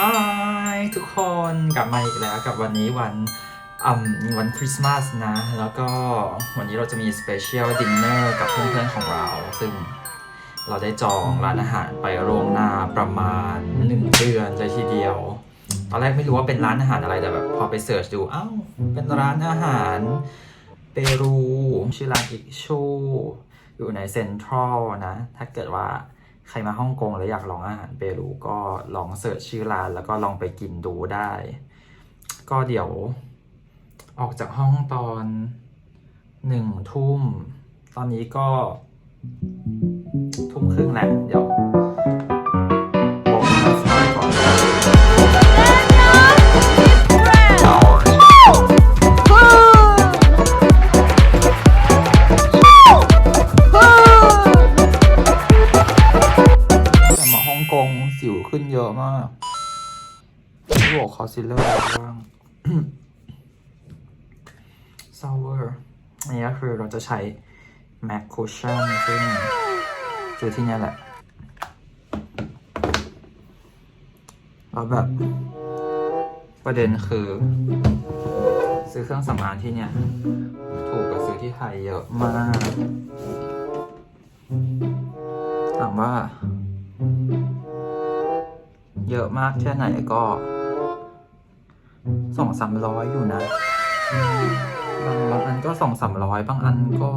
ฮายทุกคนกลับมาอีกแล้วกับวันนี้วันอืมวันคริสต์มาสนะ แล้วก็วันนี้เราจะมีสเปเชียลดินเนอร์กับเพื่อนๆของเรา ซึ่งเราได้จองร้านอาหารไปล่วงหน้าประมาณ 1 เดือนเลยทีเดียว ตอนแรกไม่รู้ว่าเป็นร้านอาหารอะไรแต่แบบพอไปเสิร์ชดูอ้าวเป็นร้านอาหารเปรูชื่อร้านอิกชูอยู่ในเซ็นทรัลนะ ถ้าเกิดว่า ใครมาฮ่องกงแล้วอยากลองอาหารเปรูก็ลองเสิร์ชชื่อร้านแล้วก็ลองไปกินดูได้ ก็เดี๋ยวออกจากห้องตอนหนึ่งทุ่ม ตอนนี้ก็ทุ่มครึ่งแล้วเดี๋ยว ที่บอกคอซิลเลอร์บ้างซาวเวอร์อันนี้ก็คือเราจะใช้ MAC Cushion ซึ่งซื้อที่เนี่ยแหละแล้วแบบประเด็นคือ ซื้อเครื่องสำอางที่เนี่ย ถูกกว่าซื้อที่ไทยเยอะมากถามว่า เยอะมากแค่ไหนก็ สองสามร้อยอยู่นะ บางบางอันก็สองสามร้อยบางอันก็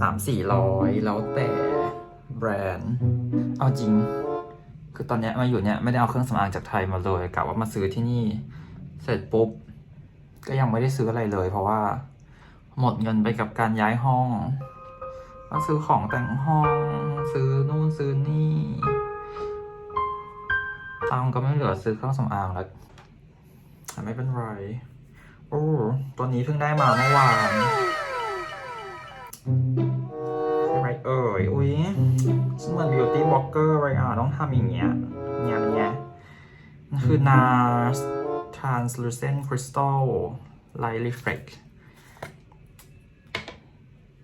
สามสี่ร้อยแล้วแต่แบรนด์ เอาจริง คือตอนเนี้ยมาอยู่เนี่ยไม่ได้เอาเครื่องสำอางจากไทยมาเลยกะว่ามาซื้อที่นี่ เสร็จปุ๊บ ก็ยังไม่ได้ซื้ออะไรเลย เพราะว่า หมดเงินไปกับการย้ายห้องต้องซื้อของแต่งห้อง ซื้อนู่นซื้อนี่ตังก็ไม่เหลือซื้อเครื่องสำอางแล้ว แต่ไม่เป็นไร โอ้ตัวนี้เพิ่งได้มาเมื่อวานอะไรเอ่ย อุ้ยเหมือน beauty blogger เลยอะ ต้องทำอย่างเงี้ยเนี่ยมันเนี่ยมันคือ NARS translucent crystal light reflect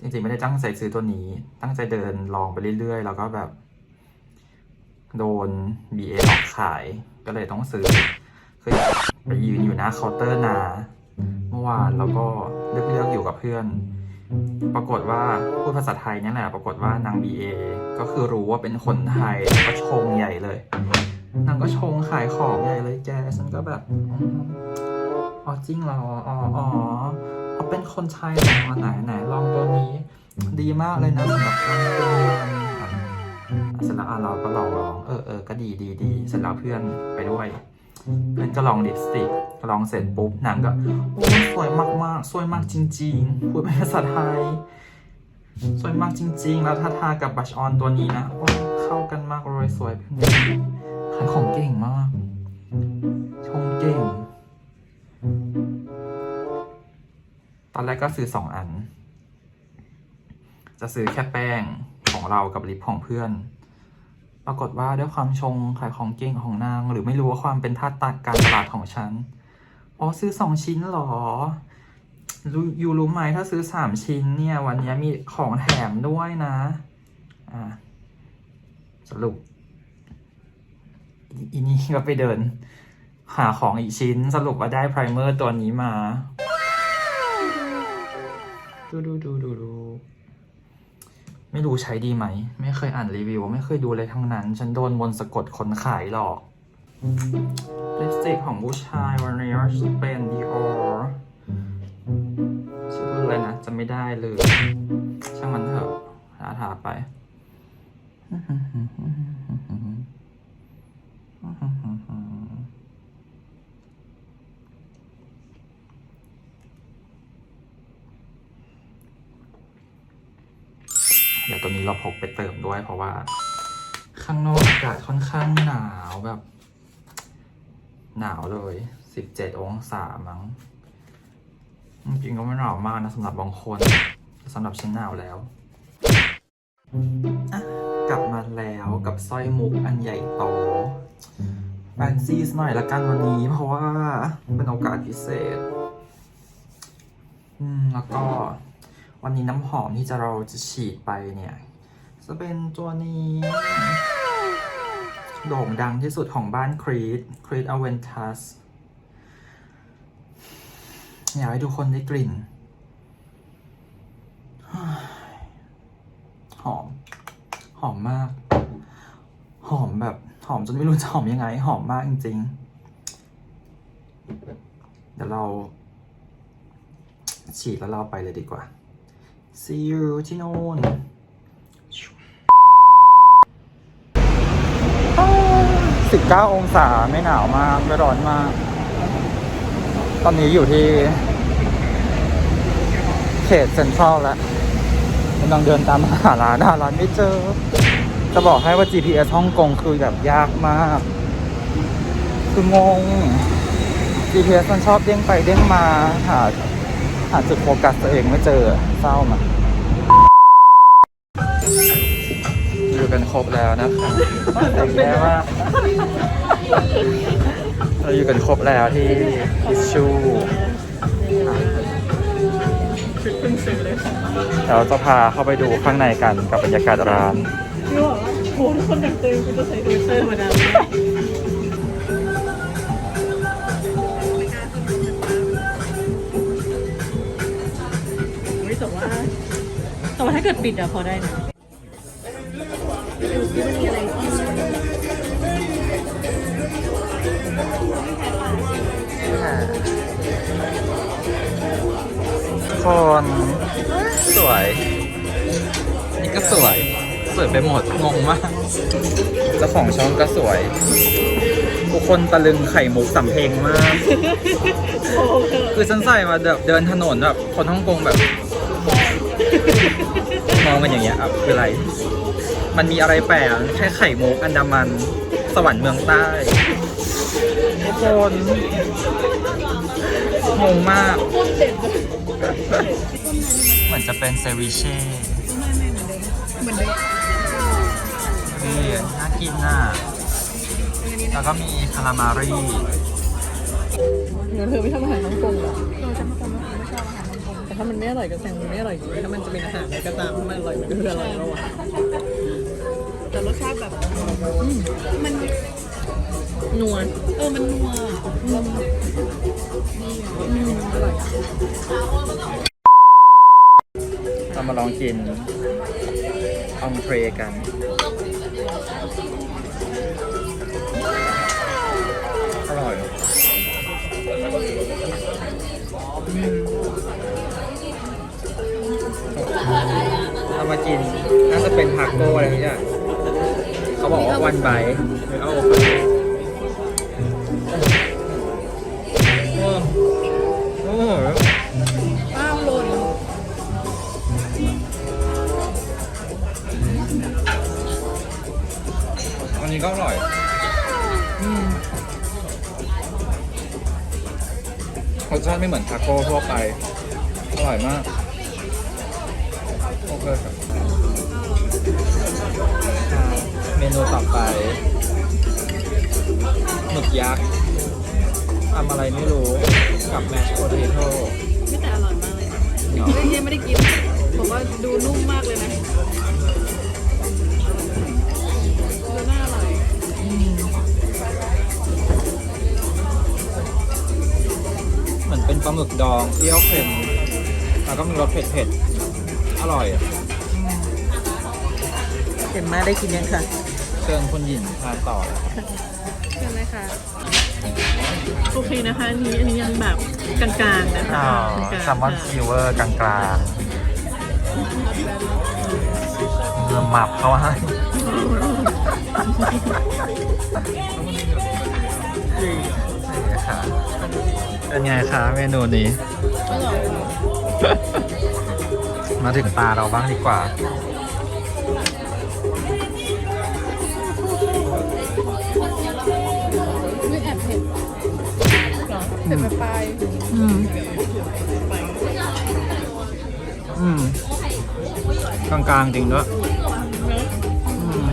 จริงๆ ไม่ได้ตั้งใจซื้อตัวนี้ ตั้งใจเดินลองไปเรื่อยๆ แล้วก็แบบ โดน BA ขาย ก็เลยต้องซื้อ คือ ไปยืนอยู่หน้าเคาน์เตอร์นาเมื่อวานแล้วก็เลือกเลือกๆอยู่กับเพื่อน ปรากฏว่าพูดภาษาไทยนี่แหละ ปรากฏว่านาง BA ก็คือรู้ว่าเป็นคนไทยก็ชงใหญ่เลย นางก็ชงขายของใหญ่เลยแกฉันก็แบบอ๋อจริงเหรออ๋ออ๋อเขาเป็นคนไทยหรอไหนไหนลองตัวนี้ ดีมากเลยนะสำหรับการเตือนเสร็จแล้วอะเราก็ลองลองเออเออก็ดีดีดีเสร็จแล้วเพื่อนไปด้วย เพื่อนก็ลองลิปสติกลองเสร็จปุ๊บนางก็โอ้ยสวยมากมากๆ สวยมากจริง ๆ พูดเป็นภาษาไทย สวยมากจริง ๆ แล้วถ้าทากับบัชออนตัวนี้นะโอ้ยเข้ากันมากเลยสวยเพื่อนขายของเก่งมากชงเก่ง ตอนแรกก็ซื้อสองอัน จะซื้อแค่แป้งของเรากับลิปของเพื่อน ปรากฏว่าด้วยความชงขายของเก่งของนาง หรือไม่รู้ว่าความเป็นท่าตาการตลาดของฉัน อ๋อซื้อสองชิ้นเหรอรู้อยู่รู้ไหมถ้าซื้อสามชิ้นเนี่ย วันนี้มีของแถมด้วยนะ อ่าสรุปอีอีนี่ก็ไปเดิน หาของอีกชิ้น สรุปว่าได้ไพรเมอร์ตัวนี้มา ดูดูดูดูดู ไม่รู้ใช้ดีไหม ไม่เคยอ่านรีวิว ไม่เคยดูเลยทั้งนั้น ฉันโดนมนสะกดคนขายหลอกลิปสติกของผู้ชายวันนี้เป็น Dior ชื่อรุ่นอะไรนะจะไม่ได้เลย ช่างมันเถอะหาถาไป เดี๋ยวตัวนี้เราพกไปเติมด้วย เพราะว่า ข้างนอกอากาศค่อนข้างหนาวแบบ หนาวเลยสิบเจ็ดองศามั้งจริงก็ไม่หนาวมากนะสำหรับบางคนสำหรับฉันหนาวแล้วกลับมาแล้วกับสร้อยมุกอันใหญ่โตแฟนซีสหน่อยละกันวันนี้ เพราะว่าเป็นโอกาสพิเศษอืมแล้วก็ วันนี้น้ำหอมที่จะเราจะฉีดไปเนี่ย จะเป็นตัวนี้โด่งดังที่สุดของบ้านครีดครีดอเวนทัสอยากให้ทุกคนได้กลิ่น หอม หอมมาก หอมแบบ หอมจนไม่รู้จะหอมยังไง หอมมากจริงๆ เดี๋ยวเราฉีดแล้วเราไปเลยดีกว่า see you ที่นู่น19องศาไม่หนาวมาก ไม่ร้อนมาก ตอนนี้อยู่ที่ เขตเซ็นทรัลแล้วกำลังเดินตามหาร้านหาร้านไม่เจอ จะบอกให้ว่า GPS ฮ่องกงคือแบบยากมาก คืองง GPS มันชอบเด้งไปเด้งมาหา หาจุดโฟกัสตัวเองไม่เจอเศร้ามาอยู่กันครบแล้วนะคะแต่งแย่มากเราอยู่กันครบแล้วที่ทิชชูเดี๋ยวจะพาเข้าไปดูข้างในกันกับบรรยากาศร้านพี่บอกว่าโหทุกคนแต่งเต็มกูจะใส่ดูเซอร์มาดามไม่ ว่าถ้าเกิดปิดอะพอได้นะดูซิมันมีอะไรที่คนสวย นี่ก็สวย สวยไปหมด งงมาก เจ้าของช่องก็สวย ทุกคนตะลึงไข่มุกสำเพ็งมากโอ้โหคือฉันใส่มาแบบเดินถนนแบบ คนฮ่องกงแบบ มองมันอย่างเงี้ยอะคืออะไร มันมีอะไรแปลกแค่ไข่มุกอันดามัน สวรรค์เมืองใต้ทุกคนงงมากเด็ดเลยเหมือนจะเป็นเซวิเช่ไม่ไม่เหมือนเดิมเหมือนเดิมนี่น่ากินน่ะแล้วก็มีคารามารีเดี๋ยวเธอไม่ชอบอาหารฮ่องกงเหรอ ถ้ามันไม่อร่อยก็แซงมันไม่อร่อยอยู่ดีถ้ามันจะเป็นอาหารอะไรก็ตามถ้ามันอร่อยมันก็คืออร่อยแล้วอะแต่รสชาติแบบอืมมันนัวเออมันนัวอืมอืมอร่อยอะเรามาลองกินอองเทรกัน อร่อย เอามากินน่าจะเป็นทาโก้อะไรทุกอย่างเขาบอกว่าวันไบหรือเอาโอเคโอ้โอ้อ้าวหล่นอันนี้ก็อร่อยรสชาติไม่เหมือนทาโก้ทั่วไป อร่อยมาก โอเคครับอ่าเมนูต่อไปหมึกยักษ์ทำอะไรไม่รู้กับแมชโพเทโต้ไม่แต่อร่อยมากเลยเฮ้ยยังไม่ได้กินบอกว่าดูนุ่มมากเลยนะดูน่าอร่อยเหมือนเป็นปลาหมึกดองเปรี้ยวเค็มแล้วก็มีรสเผ็ดๆอร่อยอะ เห็นมาได้กินยังค่ะเชิญคุณหญิงทานต่อแล้วครับใช่ไหมคะโอเคนะคะอันนี้อันนี้ยังแบบกลางๆนะคะอ๋อกลางๆแซลมอนค่ะซิลเวอร์กลางๆเรือหมับเขาให้นี่ค่ะเป็นไงคะเมนูนี้ อร่อย มาถึงตาเราบ้างดีกว่า เหรอเผ็ดปลายอืมอืมกลางๆจริงด้วยอืม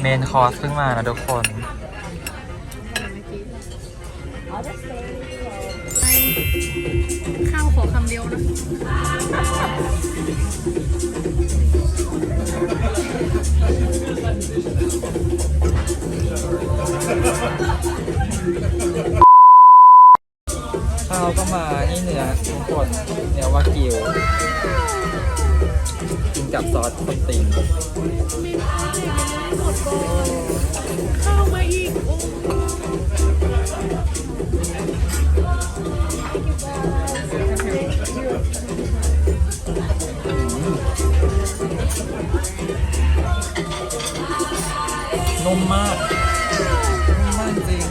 เมนคอร์สเพิ่งมานะทุกคน ข้าวขอคำเดียวนะ ข้าวก็มานี่เนื้อทุกคนเนื้อวากิวกินกับซอสคนติงข้าวมาอีก นุ่มมากนุ่มมากจริง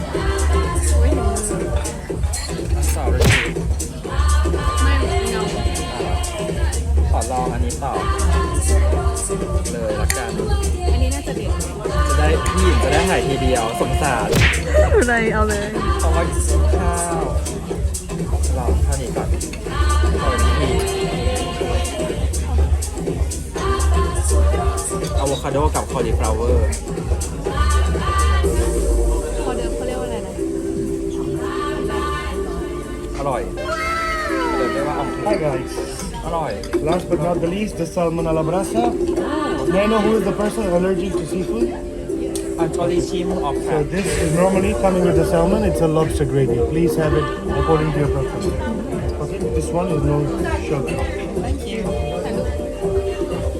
สาวเลยไม่เงาขอลองอันนี้ต่อเลยละกัน อันนี้น่าจะเด็ดจะได้พี่หญิงจะได้ถ่ายทีเดียวสงสารอยู่ในเอาเลยเพราะว่าข้าวลองเท่านี้ก่อนเอาอันนี้ทีอะโวคาโดกับคอลิฟลาเวอร์ อร่อยเรียกได้ว่าออง Hi guys. อร่อย Last but not the least, the salmon alla brasa. May I know who is the person allergic to seafood? อันจอริชิมออก So this is normally coming with the salmon. It's a lobster gravy. Please have it according to your preference. Okay, this one is no sugar. thank you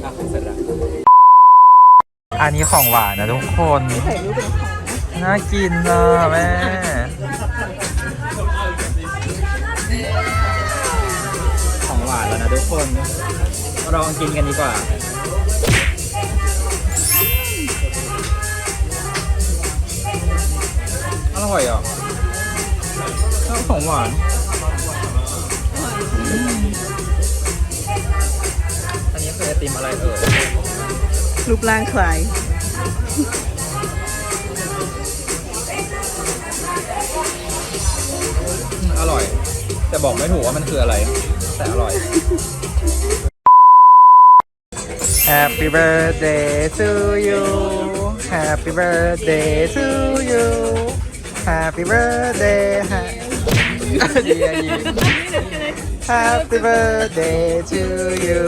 อ่ะเสร็จแล้ว อันนี้ของหวานนะทุกคน ใส่รูปเป็นของนะ น่ากินนะแม่ ทุกคนมาลองกินกันดีกว่าอร่อยอะชอบของหวานอืมอันนี้คือไอติมอะไรเอ่ยรูปร่างคล้ายอืมอร่อย แต่บอกไม่ถูกว่ามันคืออะไร แต่อร่อย Happy birthday to you Happy birthday to you Happy birthday ha- Dear you Happy birthday to you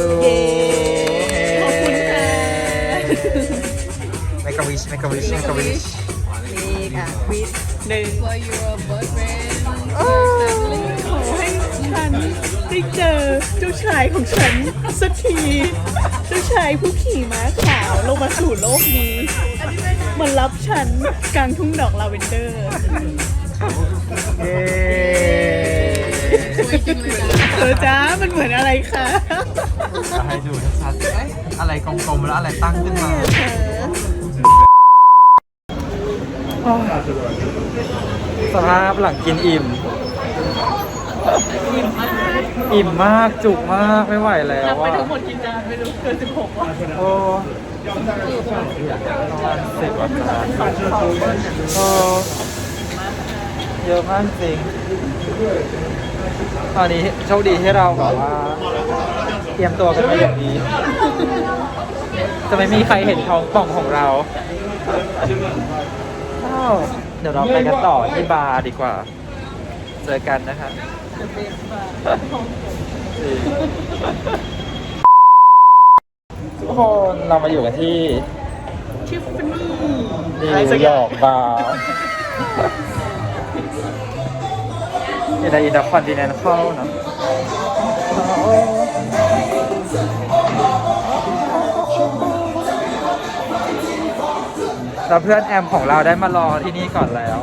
ขอบคุณค่ะ Make a wish Make a wish Make a wish นี่อะวิดหนึ่ง for your boyfriend โอ้ขอให้ฉัน ได้เจอเจ้าชายของฉันสักที เจ้าชายผู้ขี่ม้าขาวลงมาสู่โลกนี้มารับฉันกลางทุ่งดอกลาเวนเดอร์เออจ้ามันเหมือนอะไรคะจะให้ดูชัดๆเอ๊ะอะไรกลมๆแล้วอะไรตั้งขึ้นมา สภาพหลังกินอิ่ม อิ่มมากจุกมากไม่ไหวแล้วนับไปว่าทั้งหมดกี่จานไม่รู้เกินสิบหกว่ะโอ้ประมาณสิบกว่าจานโอ้เยอะมากจริงตอนนี้โชคดีที่เราแบบว่าเตรียมตัวกันมาอย่างดี จะไม่มีใครเห็นท้องป่องของเราอ้าวเดี๋ยวเราไปกันต่อที่บาร์ดีกว่า เจอกันนะคะทุกคนเรามาอยู่กันที่ทิฟฟานี่นิวยอร์กบาร์อยู่ในอินเตอร์คอนติเนนทัลเนอะแล้วเพื่อนแอมของเราได้มารอที่นี่ก่อนแล้ว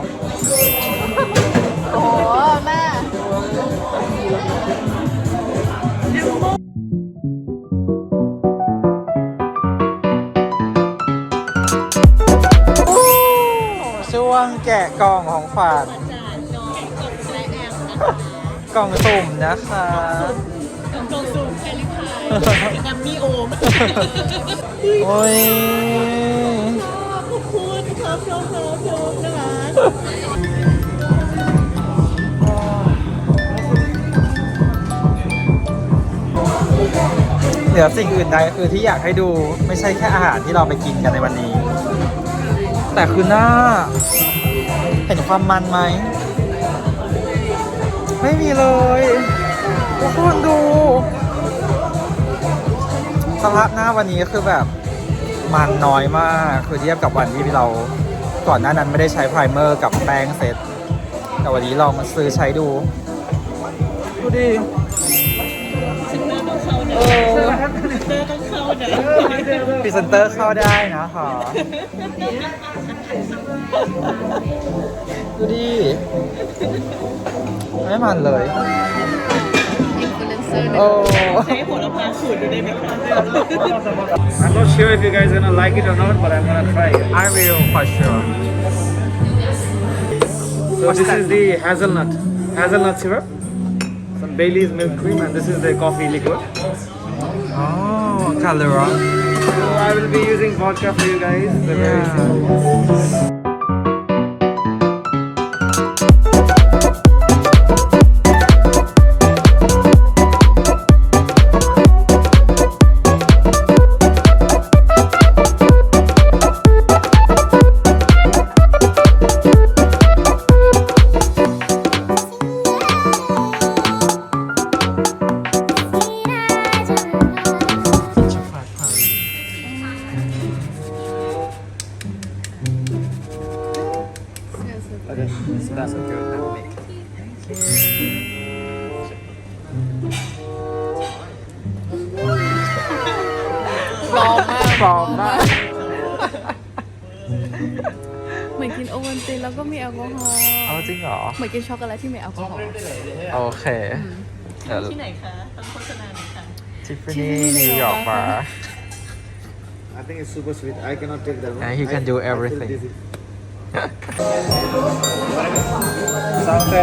แกะกล่องของขวัญกล่องสุ่มนะคะกล่องซูมแคลิพายแอมมี่โอมโอ้ยขอบคุณครับน้องๆน้องนะคะเหนือสิ่งอื่นใดคือที่อยากให้ดูไม่ใช่แค่อาหารที่เราไปกินกันในวันนี้ แต่คือหน้า ความมันไหม ไม่มีเลยทุกคนดูสภาพหน้าวันนี้คือแบบมันน้อยมากคือเทียบกับวันที่เราก่อนหน้านั้นไม่ได้ใช้ไพรเมอร์กับแป้งเซตแต่วันนี้ลองมาซื้อใช้ดู ดูดิเออพรีเซนเตอร์เข้าได้นะคะ ดูดิ ไม่มันเลย influencer โอ้ ใช้หัวละพาขูดดูได้ไหมคะ I'm not sure if you guys gonna like it or not, but I'm gonna try it. I will for sure So this is the hazelnut, hazelnut syrup, some Bailey's milk cream, and this is the coffee liquid. อ๋อคาร์ล So I will be using vodka for you guys. They're very Yeah. simple. มีแอลกอฮอล์เอาจริงเหรอ เหมือนกินช็อกโกแลตที่มีแอลกอฮอล์โอเคที่ไหนคะต้องโฆษณาหน่อยค่ะ Tiffany New York Bar I think it's super sweet I cannot take that one and he can do everything ซัวเต